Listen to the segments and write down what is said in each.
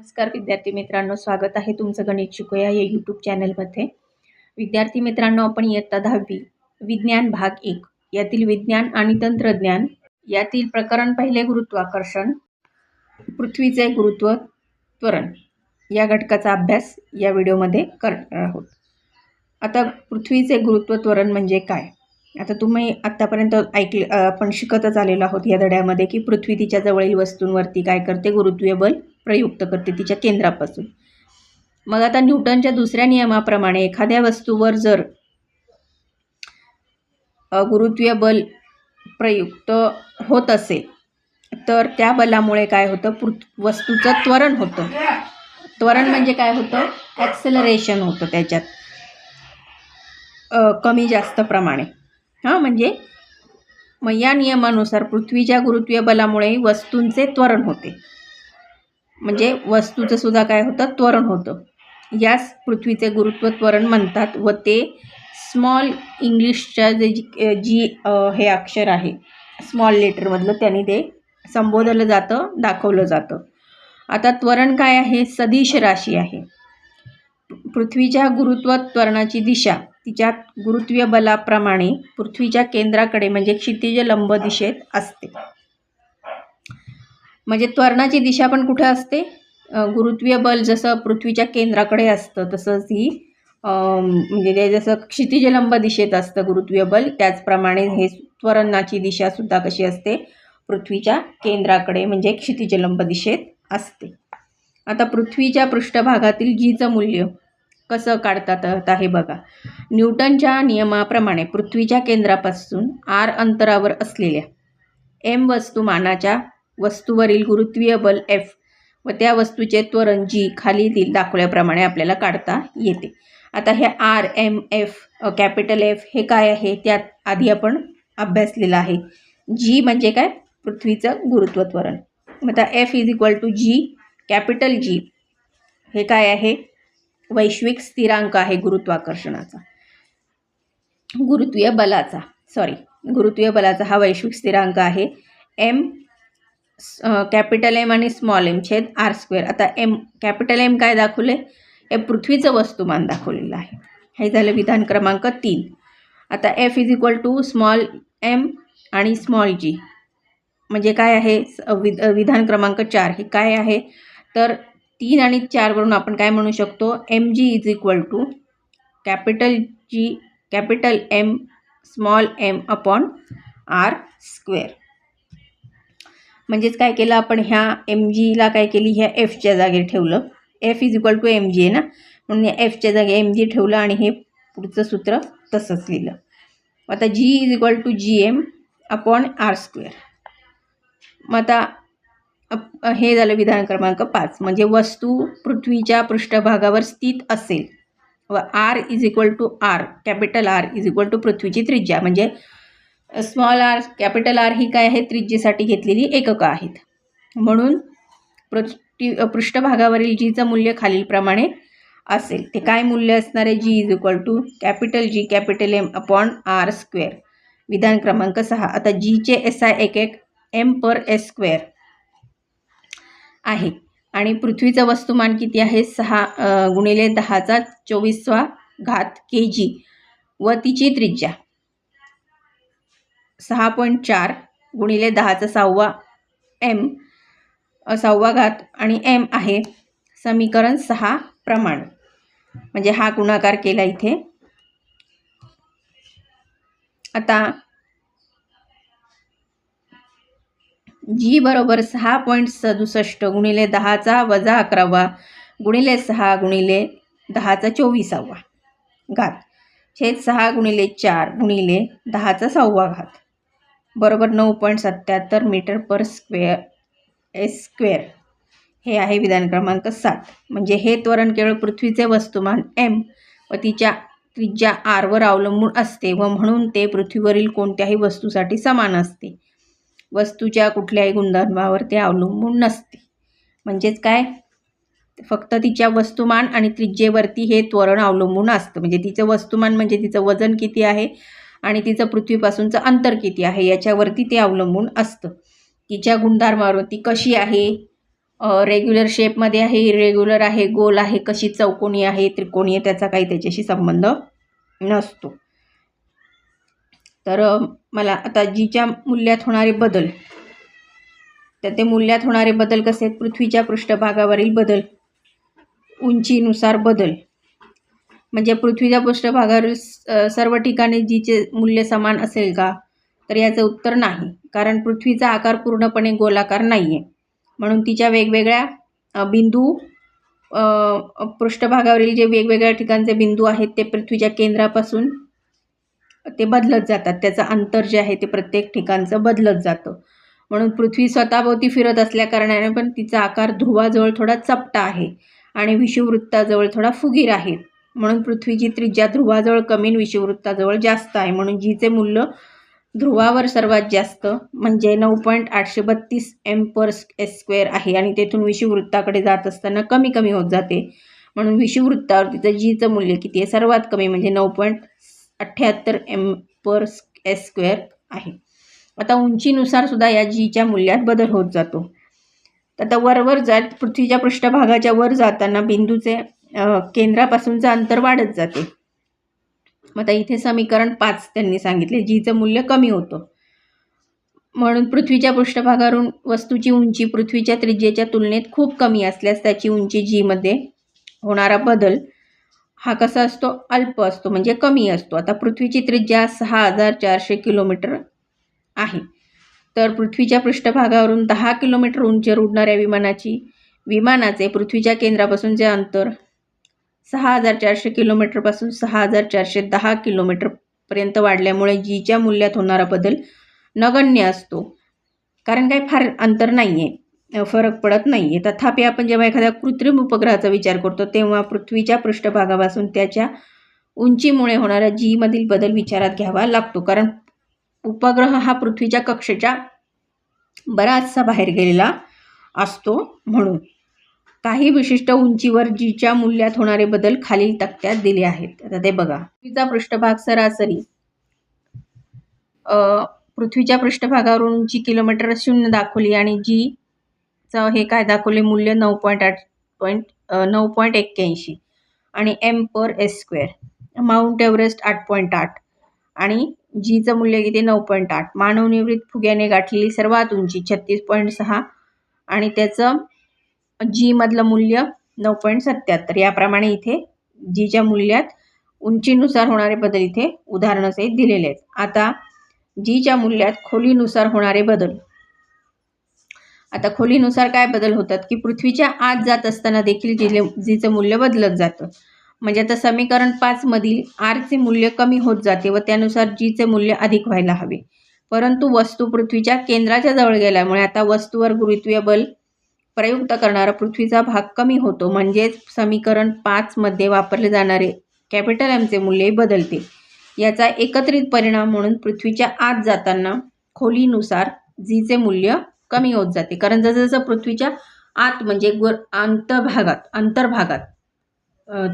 नमस्कार विद्यार्थी मित्रांनो स्वागत आहे तुमचं गणित शिकूया या यूट्यूब चॅनलमध्ये विद्यार्थी मित्रांनो आपण इयत्ता दहावी विज्ञान भाग एक यातील विज्ञान आणि तंत्रज्ञान यातील प्रकरण पहिले गुरुत्वाकर्षण पृथ्वीचे गुरुत्व त्वरण या घटकाचा अभ्यास या व्हिडिओमध्ये करणार आहोत. आता पृथ्वीचे गुरुत्व त्वरण म्हणजे काय? आता तुम्ही आत्तापर्यंत ऐकले आपण शिकतच आलेलो आहोत या धड्यामध्ये की पृथ्वी तिच्या जवळील वस्तूंवरती काय करते? गुरुत्वीय बल प्रयुक्त करते तिच्या केंद्रापासून. मग आता न्यूटनच्या दुसऱ्या नियमाप्रमाणे एखाद्या वस्तूवर जर गुरुत्वीय बल प्रयुक्त होत असेल तर त्या बलामुळे काय होतं? पृथ वस्तूचं त्वरण होतं. त्वरण म्हणजे काय होतं? ॲक्सेलरेशन होतं त्याच्यात. कमी जास्त प्रमाणे. हां म्हणजे मग या नियमानुसार पृथ्वीच्या गुरुत्वीय बलामुळे वस्तूंचे त्वरण होते. म्हणजे वस्तूचं सुद्धा काय होतं? त्वरण होतं. यास पृथ्वीचे गुरुत्व त्वरण म्हणतात व ते स्मॉल इंग्लिशच्या जे जी जी हे अक्षर आहे स्मॉल लेटरमधलं त्यांनी ते संबोधलं जातं दाखवलं जातं. आता त्वरण काय आहे? सदिश राशी आहे. पृथ्वीच्या गुरुत्व त्वरणाची दिशा तिच्या गुरुत्वीय बलाप्रमाणे पृथ्वीच्या केंद्राकडे म्हणजे क्षितिज लंब दिशेत असते. म्हणजे त्वरणाची दिशा पण कुठे असते? गुरुत्वीय बल जसं पृथ्वीच्या केंद्राकडे असतं तसंच ही म्हणजे ते जसं क्षितिजलंब दिशेत असतं गुरुत्वीय बल त्याचप्रमाणे हे त्वरणाची दिशासुद्धा कशी असते? पृथ्वीच्या केंद्राकडे म्हणजे क्षितिजलंब दिशेत असते. आता पृथ्वीच्या पृष्ठभागातील जीचं मूल्य कसं काढतात हे बघा. न्यूटनच्या नियमाप्रमाणे पृथ्वीच्या केंद्रापासून आर अंतरावर असलेल्या एम वस्तुमानाच्या वस्तूवरील गुरुत्वीय बल एफ व त्या वस्तूचे त्वरण जी खाली दाखवल्याप्रमाणे आपल्याला काढता येते. आता हे R M F capital F हे काय आहे? त्यात आधी आपण अभ्यासलेलं आहे. जी म्हणजे काय? पृथ्वीचं गुरुत्व त्वरण. आता F is equal to G capital G हे काय आहे? वैश्विक स्थिरांक आहे गुरुत्वाकर्षणाचा. गुरुत्वीय बलाचा. सॉरी गुरुत्वीय बलाचा हा वैश्विक स्थिरांक आहे. एम कॅपिटल एम आणि स्मॉल एम छेद आर स्क्वेअर. आता एम कॅपिटल एम काय दाखवले हे पृथ्वीचं वस्तुमान दाखवलेलं आहे. हे झालं विधान क्रमांक तीन. आता F is equal to small M आणि स्मॉल जी म्हणजे काय आहे? विध विधान क्रमांक चार. हे काय आहे? तर तीन आणि चारवरून आपण काय म्हणू शकतो? M G is equal to capital G capital M small M upon R square म्हणजेच काय केलं आपण ह्या एम जीला काय केली? ह्या एफच्या जागी ठेवलं. F is equal to M G आहे ना? म्हणून या एफच्या जागी एम जी ठेवलं आणि हे पुढचं सूत्र तसंच लिहिलं. आता G is equal to G M upon R square मग आता हे झालं विधान क्रमांक पाच. म्हणजे वस्तू पृथ्वीच्या पृष्ठभागावर स्थित असेल. व R is equal to R capital R is equal to पृथ्वीची त्रिज्या. म्हणजे स्मॉल आर कॅपिटल आर ही काय आहे त्रिज्येसाठी घेतलेली एककं आहेत. म्हणून पृथ्वी पृष्ठभागावरील जीचं मूल्य खालीलप्रमाणे असेल. ते काय मूल्य असणार आहे? G is equal to capital G capital M upon R square विधान क्रमांक सहा. आता जीचे एस आय एक एक एम पर एस स्क्वेअर आहे. आणि पृथ्वीचं वस्तुमान किती आहे? सहा गुणिले दहाचा चोवीसवा घात के जी व तिची त्रिज्या. सहा पॉईंट चार गुणिले दहाचा सहावा एम सहावा घात आणि एम आहे समीकरण सहा प्रमाण. म्हणजे हा गुणाकार केला इथे. आता जी बरोबर सहा पॉईंट सदुसष्ट गुणिले दहाचा वजा अकरावा गुणिले सहा गुणिले दहाचा चोवीसावा घात. छेद सहा गुणिले चार गुणिले दहाचा सहावा घात. बरोबर नऊ पॉईंट सत्याहत्तर metre per square S square. हे आहे विधान क्रमांक सात. म्हणजे हे त्वरण केवळ पृथ्वीचे वस्तुमान एम व तिच्या त्रिज्या आरवर अवलंबून असते व म्हणून ते पृथ्वीवरील कोणत्याही वस्तूसाठी समान असते. वस्तूच्या कुठल्याही गुणधर्मावर ते अवलंबून नसते. म्हणजेच काय? फक्त तिच्या वस्तुमान आणि त्रिज्येवरती हे त्वरण अवलंबून असतं. म्हणजे तिचं वस्तुमान म्हणजे तिचं वजन किती आहे? आणि तिचं पृथ्वीपासूनचं अंतर किती आहे याच्यावरती ते अवलंबून असतं. तिच्या गुणधर्मावरती कशी आहे? रेग्युलर शेपमध्ये आहे इरेग्युलर आहे गोल आहे कशी चौकोनी आहे त्रिकोणी आहे त्याचा काही त्याच्याशी संबंध नसतो. तर मला आता जीच्या मूल्यात होणारे बदल. तर ते मूल्यात होणारे बदल कसे आहेत? पृथ्वीच्या पृष्ठभागावरील बदल. उंचीनुसार बदल. म्हणजे पृथ्वीच्या पृष्ठभागावरील स- सर्व ठिकाणी जीचे मूल्य समान असेल का? तर याचं उत्तर नाही. कारण पृथ्वीचा आकार पूर्णपणे गोलाकार नाही आहे म्हणून तिच्या वेगवेगळ्या बिंदू पृष्ठभागावरील जे वेगवेगळ्या ठिकाणचे बिंदू आहेत ते पृथ्वीच्या केंद्रापासून ते बदलत जातात. त्याचं अंतर जे आहे ते प्रत्येक ठिकाणचं बदलत जातं. म्हणून पृथ्वी स्वतःभोवती फिरत असल्याकारणाने पण तिचा आकार ध्रुवाजवळ थोडा चपटा आहे आणि विषुववृत्ताजवळ थोडा फुगीर आहे. म्हणून पृथ्वीची त्रिज्या ध्रुवाजवळ कमी विषुववृत्ताजवळ जास्त आहे. म्हणून जीचे मूल्य ध्रुवावर सर्वात जास्त म्हणजे नऊ पॉईंट आठशे बत्तीस एम पर एस स्क्वेअर आहे आणि तेथून विषुववृत्ताकडे जात असताना कमी कमी होत जाते. म्हणून विषुववृत्तावर तिचं जीचं मूल्य किती आहे? सर्वात कमी म्हणजे नऊ पॉईंट अठ्ठ्याहत्तर एम पर एस स्क्वेअर आहे. आता उंचीनुसार सुद्धा या जीच्या मूल्यात बदल होत जातो. तर आता वरवर जात पृथ्वीच्या पृष्ठभागाच्या वर जाताना बिंदूचे केंद्रापासूनचं अंतर वाढत जाते. मग आता इथे समीकरण पाच त्यांनी सांगितले जीचं मूल्य कमी होतं. म्हणून पृथ्वीच्या पृष्ठभागावरून वस्तूची उंची पृथ्वीच्या त्रिज्येच्या तुलनेत खूप कमी असल्यास त्याची उंची जीमध्ये होणारा बदल हा कसा असतो? अल्प असतो म्हणजे कमी असतो. आता पृथ्वीची त्रिज्या सहा हजार चारशे किलोमीटर आहे. तर पृथ्वीच्या पृष्ठभागावरून दहा किलोमीटर उंचीवर उडणाऱ्या विमानाची विमानाचे पृथ्वीच्या केंद्रापासून जे अंतर सहा हजार चारशे किलोमीटरपासून सहा हजार चारशे दहा किलोमीटरपर्यंत वाढल्यामुळे जीच्या मूल्यात होणारा बदल नगण्य असतो. कारण काही फार अंतर नाही आहे फरक पडत नाही आहे तथापि आपण जेव्हा एखाद्या कृत्रिम उपग्रहाचा विचार करतो तेव्हा पृथ्वीच्या पृष्ठभागापासून त्याच्या उंचीमुळे होणारा जीमधील बदल विचारात घ्यावा लागतो. कारण उपग्रह हा पृथ्वीच्या कक्षेच्या बराचसा बाहेर गेलेला असतो म्हणून. काही विशिष्ट उंचीवर जीच्या मूल्यात होणारे बदल खालील तक्त्यात दिले आहेत. आता ते बघा. पृथ्वीचा पृष्ठभाग सरासरी अ, पृथ्वीच्या पृष्ठभागावरून उंची किलोमीटर शून्य दाखवली आणि जी चं हे काय दाखवले? मूल्य नऊ पॉईंट आठ पॉईंट नऊ पॉईंट एक्क्याऐंशी आणि M per S square Mount Everest आठ पॉईंट आठ आणि जीचं मूल्य किती? नऊ पॉईंट आठ. मानवनिवृत्त फुग्याने गाठलेली सर्वात उंची छत्तीस पॉईंट सहा आणि त्याचं जीमधलं मूल्य नऊ पॉईंट सत्याहत्तर. याप्रमाणे इथे जीच्या मूल्यात उंचीनुसार होणारे बदल इथे उदाहरणासहित दिलेले आहेत. आता जीच्या मूल्यात खोलीनुसार होणारे बदल. आता खोलीनुसार काय बदल होतात की पृथ्वीच्या आत जात असताना देखील जिले जीचं मूल्य बदलत जातं. म्हणजे आता समीकरण पाचमधील आरचे मूल्य कमी होत जाते व त्यानुसार जीचे मूल्य अधिक व्हायला हवे. परंतु वस्तू पृथ्वीच्या केंद्राच्या जवळ गेल्यामुळे आता वस्तूवर गुरुत्वीय बल प्रयुक्त करणारा पृथ्वीचा भाग कमी होतो. म्हणजेच समीकरण पाचमध्ये वापरले जाणारे कॅपिटल एमचे मूल्यही बदलते. याचा एकत्रित परिणाम म्हणून पृथ्वीच्या आत जाताना खोलीनुसार झीचे मूल्य कमी होत जाते. कारण जसं पृथ्वीच्या आत म्हणजे ग अंतभागात अंतर्भागात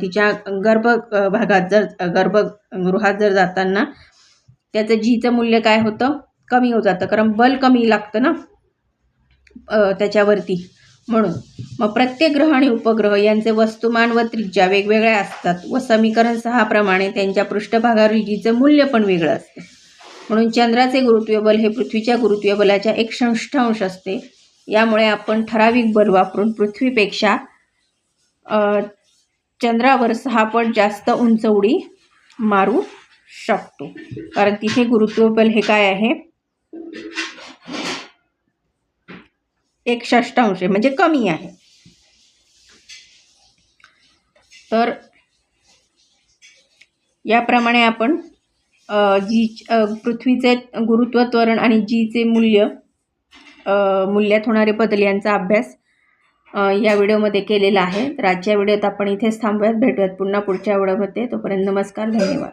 तिच्या गर्भ भागात जर गर्भगृहात जर जाताना त्याचं जीचं मूल्य काय होतं? कमी होत जातं. कारण बल कमी लागतं ना त्याच्यावरती. म्हणून. मग प्रत्येक ग्रह आणि उपग्रह यांचे वस्तुमान व त्रिज्या वेगवेगळ्या असतात व समीकरण सहाप्रमाणे त्यांच्या पृष्ठभागावरील जीचं मूल्य पण वेगळं असते. म्हणून चंद्राचे गुरुत्वीय बल हे पृथ्वीच्या गुरुत्वीय बलाच्या एक संष्ठांश असते. यामुळे आपण ठराविक बल वापरून पृथ्वीपेक्षा चंद्रावर सहा पट जास्त उंच उडी मारू शकतो. कारण तिथे गुरुत्व बल हे काय आहे? एक षष्ठांश आहे म्हणजे कमी आहे. तर याप्रमाणे आपण जी पृथ्वीचे गुरुत्व त्वरण आणि जीचे मूल्य मूल्यात होणारे बदल यांचा अभ्यास या व्हिडिओमध्ये केलेला आहे. तर आजच्या व्हिडिओत आपण इथेच थांबूयात. भेटूयात पुन्हा पुढच्या व्हिडिओमध्ये. तोपर्यंत नमस्कार धन्यवाद.